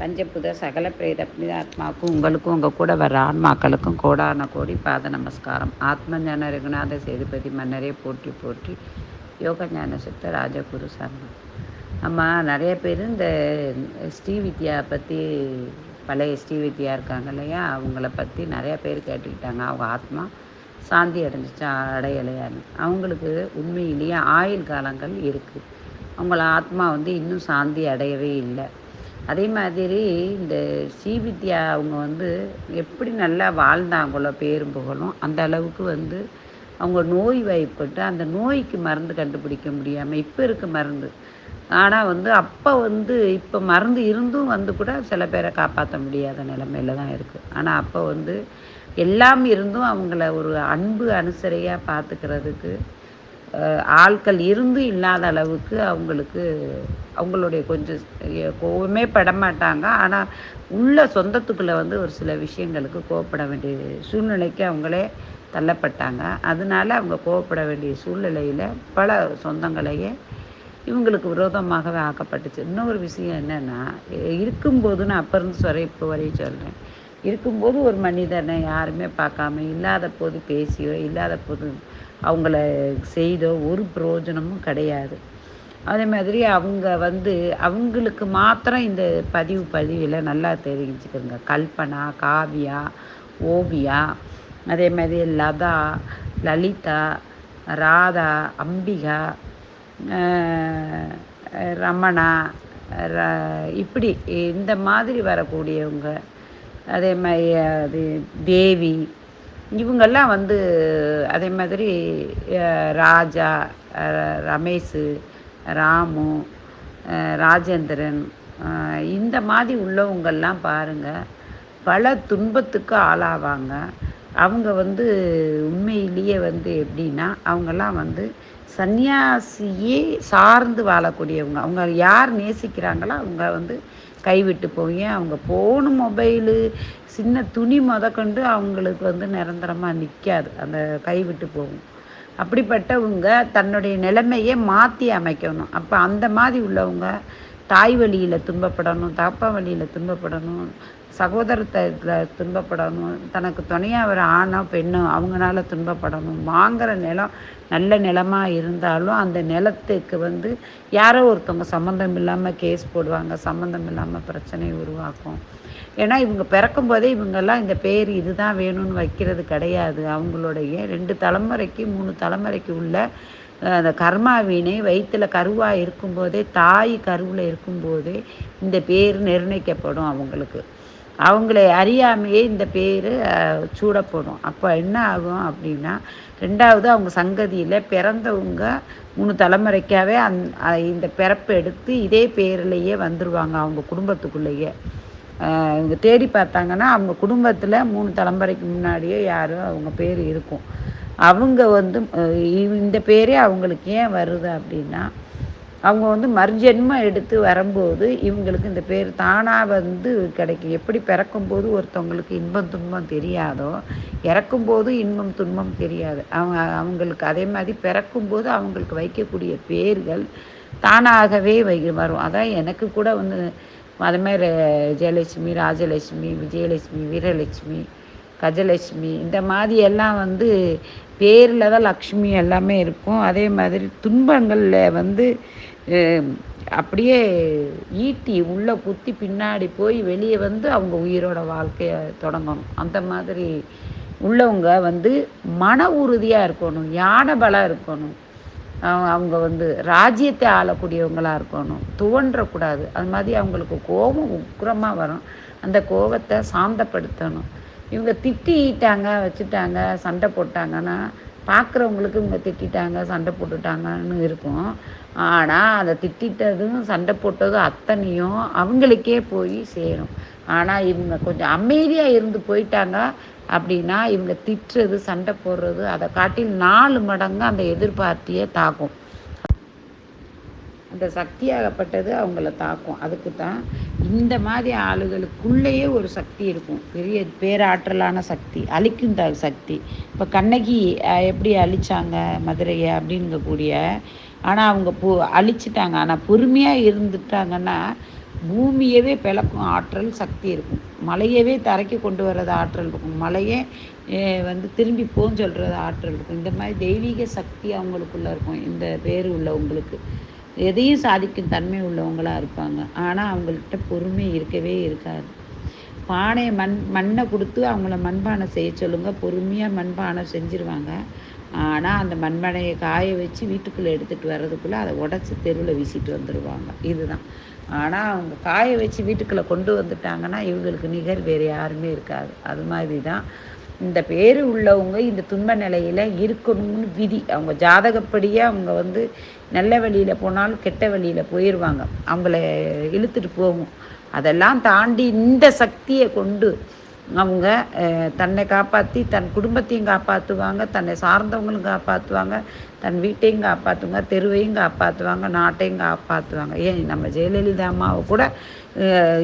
பஞ்சபுத சகல பிரேத புனிதாத்மாவுக்கும் உங்களுக்கும் உங்கள் கூட வர்ற ஆன்மாக்களுக்கும் கோடான கோடி பாத நமஸ்காரம். ஆத்ம ஞான ரகுநாத சேதுபதி மன்னரே போற்றி போற்றி. யோக ஞான சித்த ராஜகுரு சரணம். ஆமாம் நிறைய பேர் இந்த ஸ்ரீவித்யா பற்றி பழைய ஸ்ரீவித்யா இருக்காங்க இல்லையா? அவங்கள பற்றி நிறைய பேர் கேட்டுக்கிட்டாங்க. அவங்க ஆத்மா சாந்தி அடைஞ்சிச்சா அடையலையான்னு. அவங்களுக்கு உண்மையிலேயே ஆயுள் காலங்கள் இருக்குது அவங்கள ஆத்மா வந்து இன்னும் சாந்தி அடையவே இல்லை. அதே மாதிரி இந்த ஸ்ரீவித்யா அவங்க வந்து எப்படி நல்லா வாழ்ந்தாங்களோ பேரும் புகழும் அந்த அளவுக்கு வந்து அவங்க நோய் வாய்ப்பட்டு அந்த நோய்க்கு மருந்து கண்டுபிடிக்க முடியாமல் இப்போ இருக்க மருந்து. ஆனால் வந்து அப்போ வந்து இப்போ மருந்து இருந்தும் வந்து கூட சில பேரை காப்பாற்ற முடியாத நிலமையில தான் இருக்குது ஆனால் அப்போ வந்து எல்லாம் இருந்தும் அவங்கள ஒரு அன்பு அனுசரையாக பார்த்துக்கிறதுக்கு ஆட்கள் இருந்து இல்லாத அளவுக்கு அவங்களுக்கு அவங்களுடைய கொஞ்சம் கோவமே படமாட்டாங்க. ஆனால் உள்ள சொந்தத்துக்குள்ளே வந்து ஒரு சில விஷயங்களுக்கு கோவப்பட வேண்டிய சூழ்நிலைக்கு அவங்களே தள்ளப்பட்டாங்க. அதனால அவங்க கோவப்பட வேண்டிய சூழ்நிலையில் பல சொந்தங்களையே இவங்களுக்கு விரோதமாகவே ஆக்கப்பட்டுச்சு. இன்னொரு விஷயம் என்னென்னா இருக்கும்போது நான் அப்போ இருந்து சொல்கிறேன் இப்போ வரையும் சொல்கிறேன் இருக்கும்போது ஒரு மனிதனை யாருமே பார்க்காம இல்லாத போது பேசியோ இல்லாத போது அவங்கள செய்தோ ஒரு பிரயோஜனமும் கிடையாது. அதே மாதிரி அவங்க வந்து அவங்களுக்கு மாத்திரம் இந்த பதிவு பதிவில் நல்லா தெரிஞ்சுக்கிறோங்க கல்பனா காவியா ஓவியா அதே மாதிரி லதா லலிதா ராதா அம்பிகா ரமணா ர இப்படி இந்த மாதிரி வரக்கூடியவங்க அதே மாதிரி அது தேவி இவங்கெல்லாம் வந்து அதே மாதிரி ராஜா ரமேஷ் ராமு ராஜேந்திரன் இந்த மாதிரி உள்ளவங்கள்லாம் பாருங்கள் பல துன்பத்துக்கு ஆளாவாங்க. அவங்க வந்து உண்மையிலேயே வந்து எப்படின்னா அவங்கெல்லாம் வந்து சன்னியாசியே சார்ந்து வாழக்கூடியவங்க. அவங்க யார் நேசிக்கிறாங்களோ அவங்க வந்து கைவிட்டு போய் அவங்க போன மொபைலு சின்ன துணி முதக்கொண்டு அவங்களுக்கு வந்து நிரந்தரமாக நிற்காது அந்த கைவிட்டு போகும். அப்படிப்பட்டவங்க தன்னுடைய நிலைமையை மாற்றி அமைக்கணும். அப்போ அந்த மாதிரி உள்ளவங்க தாய் வழியில் துன்பப்படணும் தாப்பா வழியில் துன்பப்படணும் சகோதரத்தில் துன்பப்படணும் தனக்கு துணையாக வர ஆணோ பெண்ணோ அவங்களால துன்பப்படணும். வாங்குகிற நிலம் நல்ல நிலமாக இருந்தாலும் அந்த நிலத்துக்கு வந்து யாரோ ஒருத்தவங்க சம்மந்தம் இல்லாமல் கேஸ் போடுவாங்க சம்மந்தம் இல்லாமல் பிரச்சனை உருவாக்கும். ஏன்னா இவங்க பிறக்கும் போதே இவங்கெல்லாம் இந்த பேர் இதுதான் வேணும்னு வைக்கிறது கிடையாது. அவங்களுடைய ரெண்டு தலைமுறைக்கு மூணு தலைமுறைக்கு உள்ள அந்த கர்மாவினை வயிற்றில் கருவாக இருக்கும்போதே தாய் கருவில் இருக்கும்போதே இந்த பேர் நிர்ணயிக்கப்படும் அவங்களுக்கு. அவங்களை அறியாமையே இந்த பேர் சூடப்படும். அப்போ என்ன ஆகும் அப்படின்னா ரெண்டாவது அவங்க சங்கதியில் பிறந்தவங்க மூணு தலைமுறைக்காகவே அந் இந்த பிறப்பை எடுத்து இதே பேர்லேயே வந்துடுவாங்க அவங்க குடும்பத்துக்குள்ளேயே. இவங்க தேடி பார்த்தாங்கன்னா அவங்க குடும்பத்தில் மூணு தலைமுறைக்கு முன்னாடியே யாரோ அவங்க பேர் இருக்கும். அவங்க வந்து இந்த பேரே அவங்களுக்கு ஏன் வருது அப்படின்னா அவங்க வந்து மறுஜென்மம் எடுத்து வரும்போது இவங்களுக்கு இந்த பேர் தானாக வந்து கிடைக்கும். எப்படி பிறக்கும்போது ஒருத்தவங்களுக்கு இன்பம் துன்பம் தெரியாதோ இறக்கும்போது இன்பம் துன்பம் தெரியாது. அவங்க அவங்களுக்கு அதே மாதிரி பிறக்கும்போது அவங்களுக்கு வைக்கக்கூடிய பேர்கள் தானாகவே வை வரும். அதான் எனக்கு கூட வந்து அதுமாரி ஜெயலட்சுமி ராஜலட்சுமி விஜயலட்சுமி வீரலட்சுமி கஜலட்சுமி இந்த மாதிரி எல்லாம் வந்து பேரில் தான் லக்ஷ்மி எல்லாமே இருக்கும். அதே மாதிரி துன்பங்களில் வந்து அப்படியே ஈட்டி உள்ளே குத்தி பின்னாடி போய் வெளியே வந்து அவங்க உயிரோட வாழ்க்கையை தொடங்கணும். அந்த மாதிரி உள்ளவங்க வந்து மன உறுதியாக இருக்கணும் யானை பலம் இருக்கணும். அவங்க வந்து ராஜ்யத்தை ஆளக்கூடியவங்களாக இருக்கணும். துவன்றக்கூடாது. அது மாதிரி அவங்களுக்கு கோபம் உக்கிரமாக வரும். அந்த கோபத்தை சாந்தப்படுத்தணும். இவங்க திட்டிட்டாங்க வச்சுட்டாங்க சண்டை போட்டாங்கன்னா பார்க்குறவங்களுக்கு இவங்க திட்டாங்க சண்டை போட்டுட்டாங்கன்னு இருக்கும். ஆனால் அதை திட்டதும் சண்டை போட்டதும் அத்தனையும் அவங்களுக்கே போய் சேரும். ஆனால் இவங்க கொஞ்சம் அமைதியாக இருந்து போயிட்டாங்க அப்படின்னா இவங்க திட்டுறது சண்டை போடுறது அதை காட்டில் நாலு மடங்கு அந்த எதிர்பார்த்தியை தாக்கும். அந்த சக்தியாகப்பட்டது அவங்கள தாக்கும். அதுக்கு தான் இந்த மாதிரி ஆளுகளுக்குள்ளேயே ஒரு சக்தி இருக்கும். பெரிய பேராற்றலான சக்தி அழிக்கும் த சக்தி. இப்போ கண்ணகி எப்படி அழிச்சாங்க மதுரையை அப்படிங்கக்கூடிய ஆனால் அவங்க பொ அழிச்சிட்டாங்க. ஆனால் பொறுமையாக இருந்துட்டாங்கன்னா பூமியவே பிளக்கும் ஆற்றல் சக்தி இருக்கும். மலையவே தரைக்கு கொண்டு வர்றது ஆற்றல் இருக்கும். மலையே வந்து திரும்பி போன்னு சொல்கிறது ஆற்றல் இருக்கும். இந்த மாதிரி தெய்வீக சக்தி அவங்களுக்குள்ளே இருக்கும். இந்த பேர் உள்ளவங்களுக்கு. எதையும் சாதிக்கும் தன்மை உள்ளவங்களாக இருப்பாங்க. ஆனால் அவங்கள்ட்ட பொறுமை இருக்கவே இருக்காது. பானையை மண் மண்ணை கொடுத்து அவங்கள மண்பானை செய்ய சொல்லுங்கள் பொறுமையாக மண்பானை செஞ்சுருவாங்க. ஆனால் அந்த மண்பானையை காய வச்சு வீட்டுக்குள்ளே எடுத்துகிட்டு வர்றதுக்குள்ளே அதை உடச்சி தெருவில் வீசிட்டு வந்துடுவாங்க இதுதான். ஆனால் அவங்க காய வச்சு வீட்டுக்குள்ளே கொண்டு வந்துட்டாங்கன்னா இவங்களுக்கு நிகர் வேறு யாருமே இருக்காது. அது மாதிரி தான் இந்த பேர் உள்ளவங்க இந்த துன்ப நிலையில் இருக்கணும்னு விதி. அவங்க ஜாதகப்படியே அவங்க வந்து நல்ல வழியில் போனாலும் கெட்ட வழியில் போயிடுவாங்க அவங்கள இழுத்துட்டு போகும். அதெல்லாம் தாண்டி இந்த சக்தியை கொண்டு அவங்க தன்னை காப்பாற்றி தன் குடும்பத்தையும் காப்பாற்றுவாங்க தன்னை சார்ந்தவங்களும் காப்பாற்றுவாங்க தன் வீட்டையும் காப்பாற்றுவாங்க தெருவையும் காப்பாற்றுவாங்க நாட்டையும் காப்பாற்றுவாங்க ஏன் நம்ம ஜெயலலிதா அம்மாவை கூட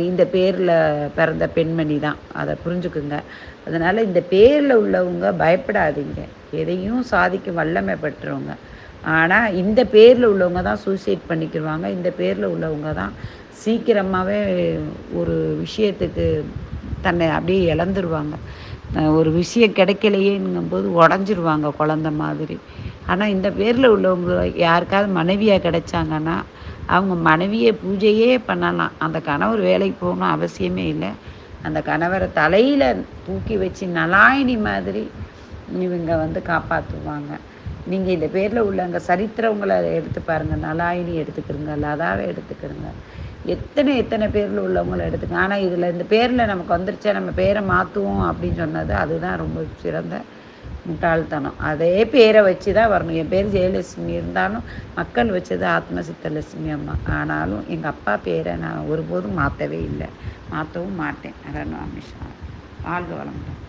இந்த பேரில் பிறந்த பெண்மணி தான். அதை புரிஞ்சுக்குங்க. அதனால் இந்த பேரில் உள்ளவங்க பயப்படாதீங்க. எதையும் சாதிக்கும் வல்லமை பெற்றவங்க. ஆனால் இந்த பேரில் உள்ளவங்க தான் சூசைட் பண்ணிக்கிடுவாங்க இந்த பேரில் உள்ளவங்க தான் சீக்கிரமாகவே ஒரு விஷயத்துக்கு தன்னை அப்படியே இழந்துருவாங்க. ஒரு விஷயம் கிடைக்கலையேங்கும்போது உடஞ்சிருவாங்க குழந்த மாதிரி. ஆனால் இந்த பேரில் உள்ளவங்க யாருக்காவது மனைவியாக கிடைச்சாங்கன்னா அவங்க மனைவியை பூஜையே பண்ணலாம். அந்த கணவர் வேலைக்கு போகணும் அவசியமே இல்லை. அந்த கணவரை தலையில் தூக்கி வச்சு நலாயினி மாதிரி இவங்க வந்து காப்பாற்றுவாங்க நீங்கள் இந்த பேரில் உள்ளவங்க சரித்திரவங்களை எடுத்து பாருங்கள் நலாயினி எடுத்துக்கிறங்க லதாவை எடுத்துக்கிறங்க. எத்தனை எத்தனை பேரில் உள்ளவங்களை எடுத்துங்க ஆனால் இதில் இந்த பேரில் நமக்கு வந்துருச்சா நம்ம பேரை மாற்றுவோம் அப்படின்னு சொன்னது அதுதான் ரொம்ப சிறந்த முட்டாள்தனம். அதே பேரை வச்சு தான் வரணும். என் பேர் ஜெயலட்சுமி இருந்தாலும் மக்கள் வச்சது ஆத்ம சித்தலட்சுமி அம்மா. ஆனாலும் எங்கள் அப்பா பேரை நான் ஒருபோதும் மாற்றவே இல்லை. மாற்றவும் மாட்டேன். அதான் வாழ்க வளமுடன்.